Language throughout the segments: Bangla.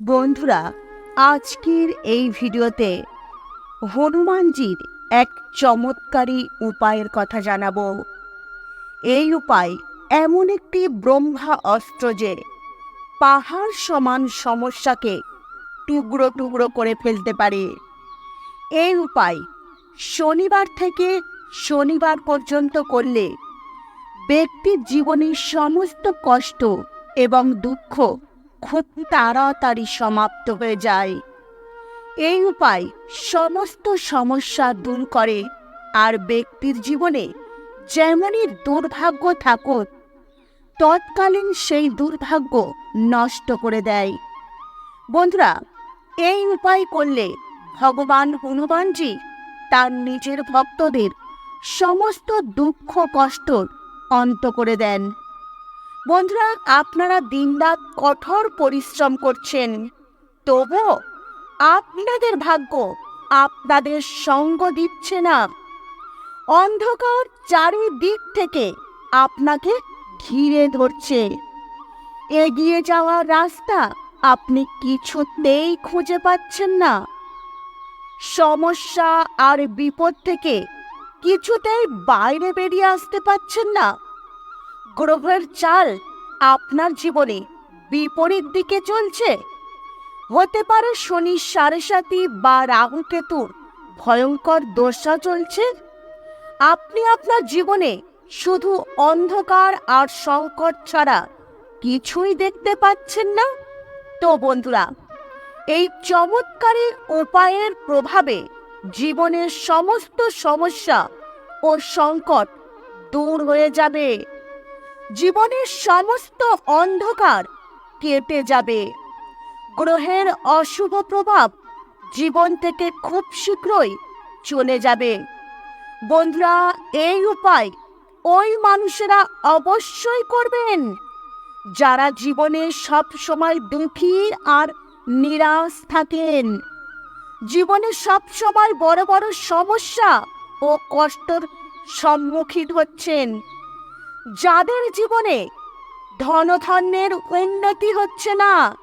বন্ধুরা, আজকের এই ভিডিওতে হনুমানজির এক চমৎকারী উপায়ের কথা জানাব। এই উপায় এমন একটি ব্রহ্মা অস্ত্র যে পাহাড় সমান সমস্যাকে টুকরো টুকরো করে ফেলতে পারে। এই উপায় শনিবার থেকে শনিবার পর্যন্ত করলে ব্যক্তির জীবনের সমস্ত কষ্ট এবং দুঃখ খুব তাড়াতাড়ি সমাপ্ত হয়ে যায়। এই উপায় সমস্ত সমস্যা দূর করে আর ব্যক্তির জীবনে যেমনই দুর্ভাগ্য থাকুক, তৎকালীন সেই দুর্ভাগ্য নষ্ট করে দেয়। বন্ধুরা, এই উপায় করলে ভগবান হনুমানজি তার নিজের ভক্তদের সমস্ত দুঃখ কষ্ট অন্ত করে দেন। বন্ধুরা, আপনারা দিনরাত কঠোর পরিশ্রম করছেন। তবুও আপনাদের ভাগ্য আপনাদের সঙ্গ দিচ্ছে না। অন্ধকার চারিদিক থেকে আপনাকে ঘিরে ধরছে। এগিয়ে যাওয়ার রাস্তা আপনি কিছুতেই খুঁজে পাচ্ছেন না। সমস্যা আর বিপদ থেকে কিছুতেই বাইরে বেরিয়ে আসতে পাচ্ছেন না। গ্রহের চাল আপনার জীবনে বিপরীত দিকে চলছে? হতে পারে শনি সাড়ে সাতি বা রাহু কেতুর ভয়ঙ্কর দশা চলছে। আপনি আপনার জীবনে শুধু অন্ধকার আর সংকট ছাড়া কিছুই দেখতে পাচ্ছেন না? তো বন্ধুরা, এই চমৎকারী উপায়ের প্রভাবে জীবনের সমস্ত সমস্যা ও সংকট দূর হয়ে যাবে। জীবনের সমস্ত অন্ধকার কেটে যাবে। গ্রহের অশুভ প্রভাব জীবন থেকে খুব শীঘ্রই চলে যাবে। বন্ধুরা, এই উপায় ওই মানুষেরা অবশ্যই করবেন, যারা জীবনে সব সময় দুঃখী আর নিরাশ থাকেন। জীবনে সব সময় বড় বড় সমস্যা ও কষ্টর সম্মুখীন হচ্ছেন। যাদের জীবনে ধনধান্যের উন্নতি হচ্ছে না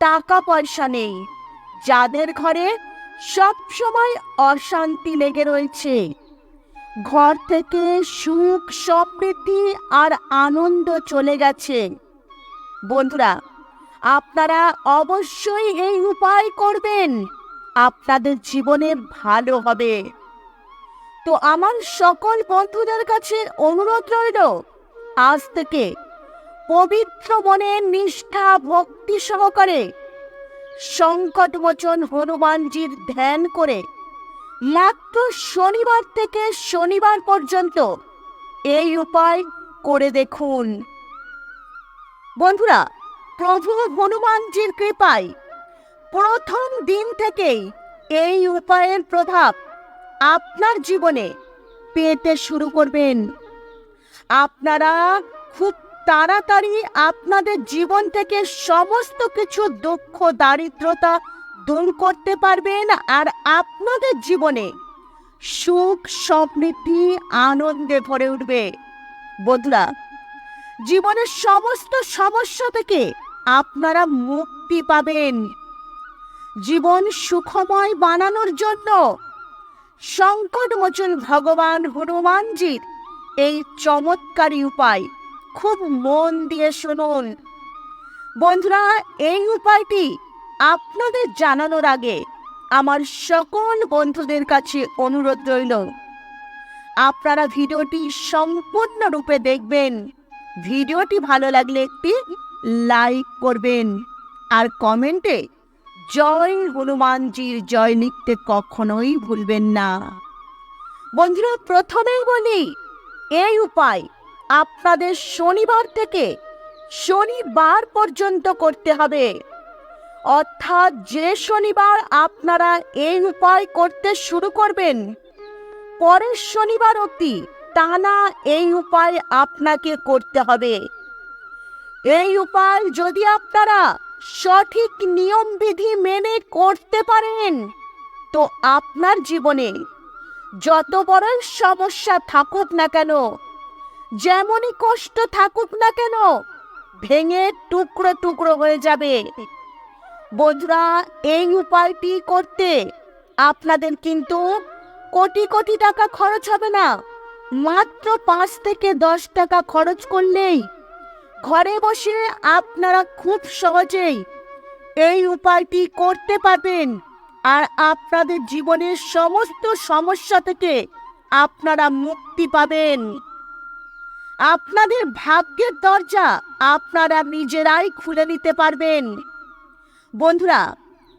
টাকা পয়সা নেই, যাদের ঘরে সব সময় অশান্তি লেগে রয়েছে। ঘর থেকে সুখ, সমৃদ্ধি আর আনন্দ চলে গেছে। বন্ধুরা, আপনারা অবশ্যই এই উপায় করবেন। আপনাদের জীবনে ভালো হবে। তো আমার সকল বন্ধুদের কাছে অনুরোধ রইল আজ থেকে পবিত্র মনে নিষ্ঠা ভক্তি সহকারে সংকটমোচন হনুমানজির ধ্যান করে মাত্র শনিবার থেকে শনিবার পর্যন্ত এই উপায় করে দেখুন। বন্ধুরা, প্রভু হনুমানজির কৃপায় প্রথম দিন থেকেই এই উপায়ের প্রভাব আপনার জীবনে পেতে শুরু করবেন। আপনারা খুব তাড়াতাড়ি আপনাদের জীবন থেকে সমস্ত কিছু দুঃখ, দারিদ্রতা দূর করতে পারবেন আর আপনাদের জীবনে সুখ, সমৃদ্ধি, আনন্দে ভরে উঠবে। বন্ধুরা, জীবনের সমস্ত সমস্যা থেকে আপনারা মুক্তি পাবেন। জীবন সুখময় বানানোর জন্য সংকটমোচন ভগবান হনুমানজির এই চমৎকারী উপায়। খুব মন দিয়ে শুনুন। বন্ধুরা, এই উপায়টি আপনাদের জানানোর আগে আমার সকল বন্ধুদের কাছে অনুরোধ রইল। আপনারা ভিডিওটি সম্পূর্ণরূপে দেখবেন। ভিডিওটি ভালো লাগলে একটি লাইক করবেন। আর কমেন্টে জয় হনুমানজির জয় লিখতে কখনোই ভুলবেন না। বন্ধুরা, প্রথমেই বলি এই উপায় আপনাদের শনিবার থেকে শনিবার পর্যন্ত করতে হবে। অর্থাৎ যে শনিবার আপনারা এই উপায় করতে শুরু করবেন, পরের শনিবার অবধি টানা এই উপায় আপনাকে করতে হবে। এই উপায় যদি আপনারা সঠিক নিয়মবিধি মেনে করতে পারেন, তো আপনার জীবনে যত বড় সমস্যা থাকুক না কেন, যেমনই কষ্ট থাকুক না কেন, ভেঙে টুকরো টুকরো হয়ে যাবে। বন্ধুরা, এই উপায়টি করতে আপনাদের কিন্তু কোটি কোটি টাকা খরচ হবে না। মাত্র পাঁচ থেকে দশ টাকা খরচ করলেই ঘরে বসে আপনারা খুব সহজেই এই উপায়টি করতে পারবেন। আর আপনাদের জীবনের সমস্ত সমস্যা থেকে আপনারা মুক্তি পাবেন। আপনাদের ভাগ্যের দরজা আপনারা নিজেরাই খুলে নিতে পারবেন। বন্ধুরা,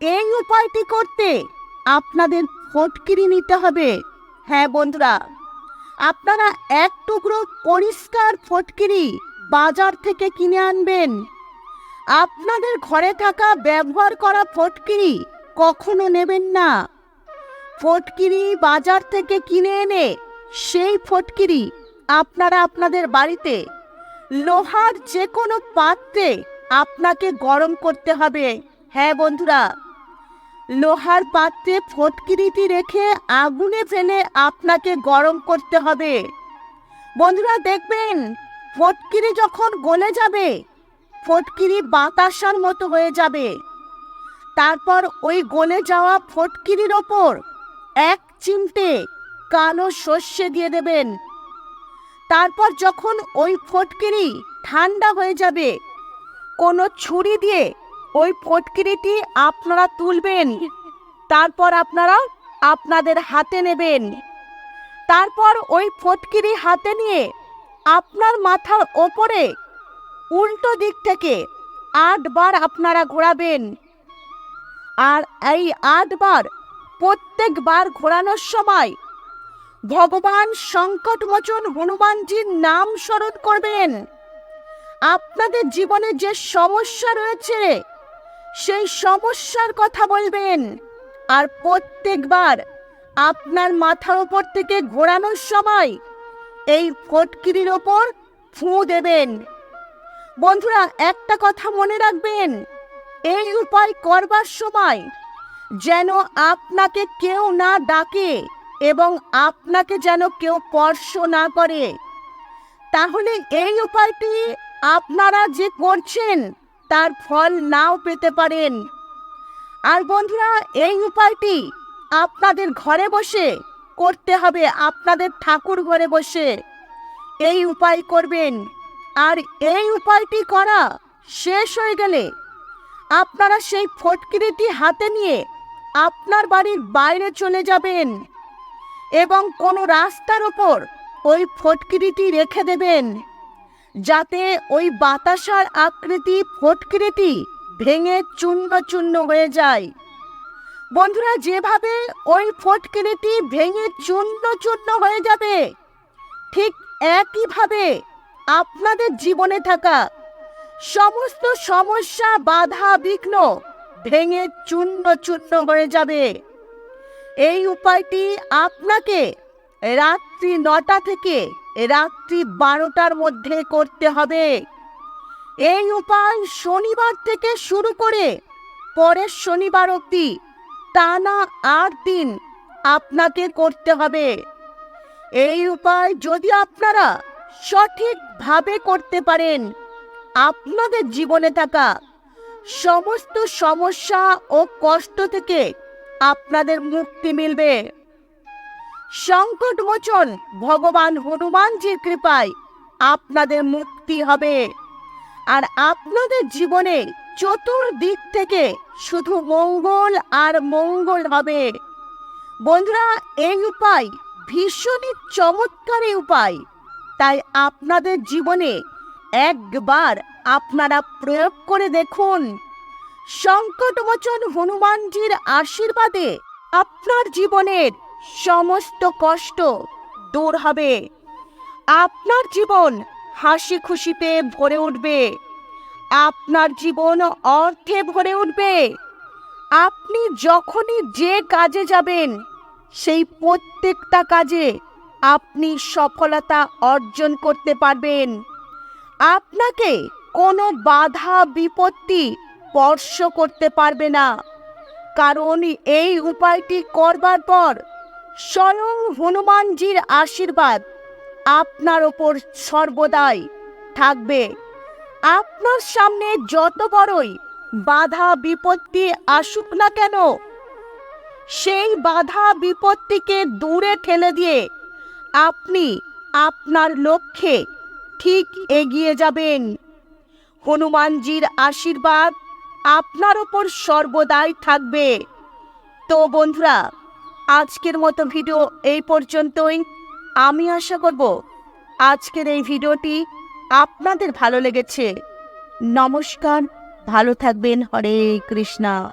এই উপায়টি করতে আপনাদের ফটকিরি নিতে হবে। হ্যাঁ বন্ধুরা, আপনারা এক টুকরো পরিষ্কার ফটকিরি বাজার থেকে কিনে আনবেন। আপনাদের ঘরে থাকা ব্যবহার করা ফটকিরি কখনো নেবেন না। ফটকিরি বাজার থেকে কিনে এনে সেই ফটকিরি আপনারা আপনাদের বাড়িতে, লোহার যে কোনো পাত্রে আপনাকে গরম করতে হবে। হ্যাঁ বন্ধুরা, লোহার পাত্রে ফটকিরিটি রেখে আগুনে ফেলে আপনাকে গরম করতে হবে। বন্ধুরা, দেখবেন ফটকিরি যখন গলে যাবে, ফটকিরি বাতাসার মতো হয়ে যাবে। তারপর ওই গলে যাওয়া ফটকিরির ওপর এক চিমটে কালো সর্ষে দিয়ে দেবেন। তারপর যখন ওই ফটকিরি ঠান্ডা হয়ে যাবে, কোনো ছুরি দিয়ে ওই ফটকিরিটি আপনারা তুলবেন। তারপর আপনারা আপনাদের হাতে নেবেন। তারপর ওই ফটকিরি হাতে নিয়ে আপনার মাথার ওপরে উল্টো দিক থেকে আটবার আপনারা ঘোরাবেন। আর এই আটবার প্রত্যেকবার ঘোরানোর সময় ভগবান সংকটমোচন হনুমানজির নাম স্মরণ করবেন। আপনাদের জীবনে যে সমস্যা রয়েছে, সেই সমস্যার কথা বলবেন। আর প্রত্যেকবার আপনার মাথার ওপর থেকে ঘোরানোর সময় এই ফটকিরির ওপর ফুঁ দেবেন। বন্ধুরা, একটা কথা মনে রাখবেন এই উপায় করবার সময় যেন আপনাকে কেউ না ডাকে এবং আপনাকে যেন কেউ স্পর্শ না করে। তাহলে এই উপায়টি আপনারা যে করছেন, তার ফল নাও পেতে পারেন। আর বন্ধুরা, এই উপায়টি আপনাদের ঘরে বসে করতে হবে, আপনাদের ঠাকুর ঘরে বসে। এই উপায় করবেন। আর এই উপায়টি করা শেষ হয়ে গেলে আপনারা সেই ফটকিরিটি হাতে নিয়ে আপনার বাড়ির বাইরে চলে যাবেন এবং কোনো রাস্তার ওপর ওই ফটকিরিটি রেখে দেবেন, যাতে ওই বাতাসার আকৃতি ফটকিরিটি ভেঙে চূর্ণ চূর্ণ হয়ে যায়। বন্ধুরা, যেভাবে ওই ফটকিরিটি ভেঙে চূর্ণ চূর্ণ হয়ে যাবে, ঠিক একইভাবে আপনাদের জীবনে থাকা সমস্ত সমস্যা বাধা বিঘ্ন ভেঙে চূর্ণ চূর্ণ হয়ে যাবে। এই উপায়টি আপনাকে রাত্রি নটা থেকে রাত্রি বারোটার মধ্যে করতে হবে। এই উপায় শনিবার থেকে শুরু করে পরের শনিবার অবধি টানা আট দিন আপনাকে করতে হবে। এই উপায় যদি আপনারা সঠিকভাবে করতে পারেন আপনাদের জীবনে থাকা সমস্ত সমস্যা ও কষ্ট থেকে আপনাদের মুক্তি মিলবে। সংকটমোচন, ভগবান হনুমানজির কৃপায় আপনাদের মুক্তি হবে। আর আপনাদের জীবনে চতুর্দিক থেকে শুধু মঙ্গল আর মঙ্গল হবে। বন্ধুরা, এই উপায় ভীষণই চমৎকারী উপায়। তাই আপনাদের জীবনে একবার আপনারা প্রয়োগ করে দেখুন। সংকটমোচন হনুমানজির আশীর্বাদে আপনার জীবনের সমস্ত কষ্ট দূর হবে। আপনার জীবন হাসি খুশিতে ভরে উঠবে। আপনার জীবন অর্থে ভরে উঠবে। আপনি যখনই যে কাজে যাবেন, সেই প্রত্যেকটা কাজে আপনি সফলতা অর্জন করতে পারবেন। আপনাকে কোনো বাধা, বিপত্তি স্পর্শ করতে পারবে না। কারণ এই উপায়টি করবার পর স্বয়ং হনুমানজির আশীর্বাদ আপনার ওপর সর্বদাই থাকবে। আপনার সামনে যত বড়ই বাধা, বিপত্তি আসুক না কেন, সেই বাধা, বিপত্তিকে দূরে ঠেলে দিয়ে আপনি আপনার লক্ষ্যে ঠিক এগিয়ে যাবেন। হনুমানজির আশীর্বাদ আপনার ওপর সর্বদাই থাকবে। তো বন্ধুরা, আজকের মতো ভিডিও এই পর্যন্তই। আমি আশা করব আজকের এই ভিডিওটি আপনাদের ভালো লেগেছে। নমস্কার, ভালো থাকবেন। হরে কৃষ্ণা।